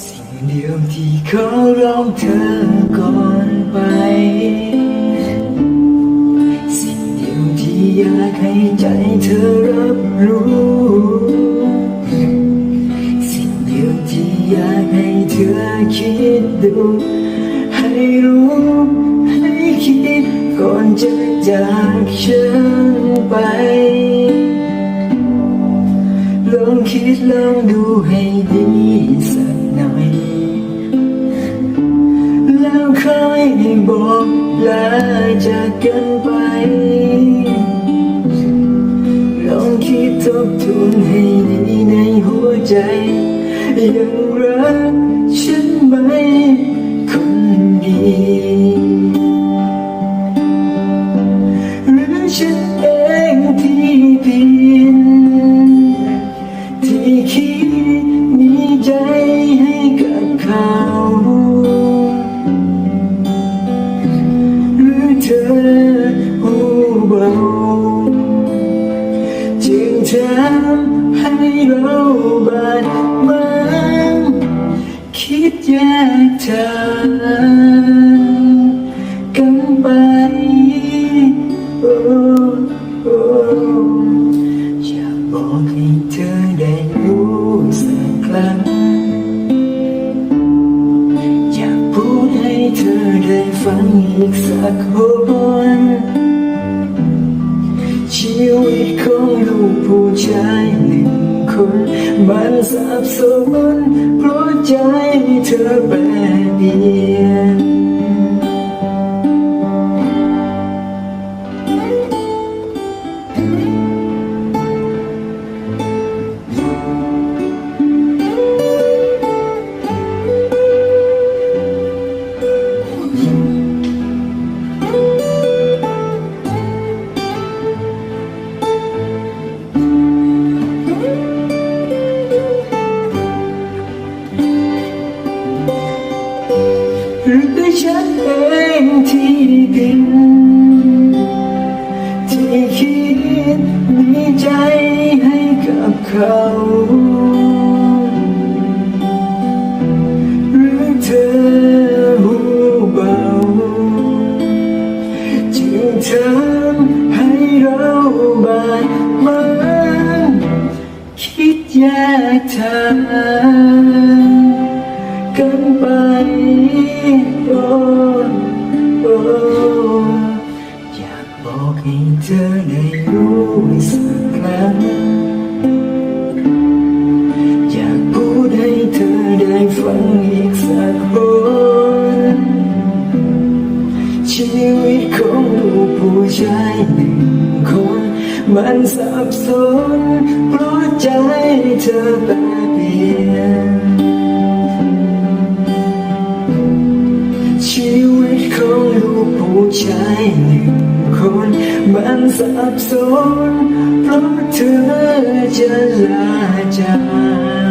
สิ่งเดียวที่เขอร้องเธอก่อนไป สิ่งเดียวที่อยากให้ใจเธอรับรู้ สิ่งเดียวที่อยากให้เธอคิดดู ให้รู้ ให้คิดก่อนจะจากฉันไปลองคิดลองดูให้ดีสัก หน่อยแล้วค่อยบอกลาจากกันไป ลองคิดทบทวนให้ดีในหัวใจ ยังรักฉันไหมคนดีหรือฉันเองที่ผิด กทางกันไปโอ้โอ้อยากบอกให้เธอได้รู้สักครั้งอยากพูดให้เธอได้ฟังอีกสักคนชีวิตของลูกผู้ชาย คนมันสับสนเพราะใจเธอแบบนี้ หรือฉันเองที่ผิดที่คิดมีใจให้กับเขาหรือเธอหูเบาจึงทำให้เราบาดหมางคิดแยกทาง เธอได้รู้สักครั้งอยากพูดให้เธอได้ฟังอีกสักคนชีวิตของลูกผู้ชายหนึ่งคน มันสับสนเพราะใจเธอแปรเปลี่ยน คนมันสับสนเพราะเธอจะลาจาก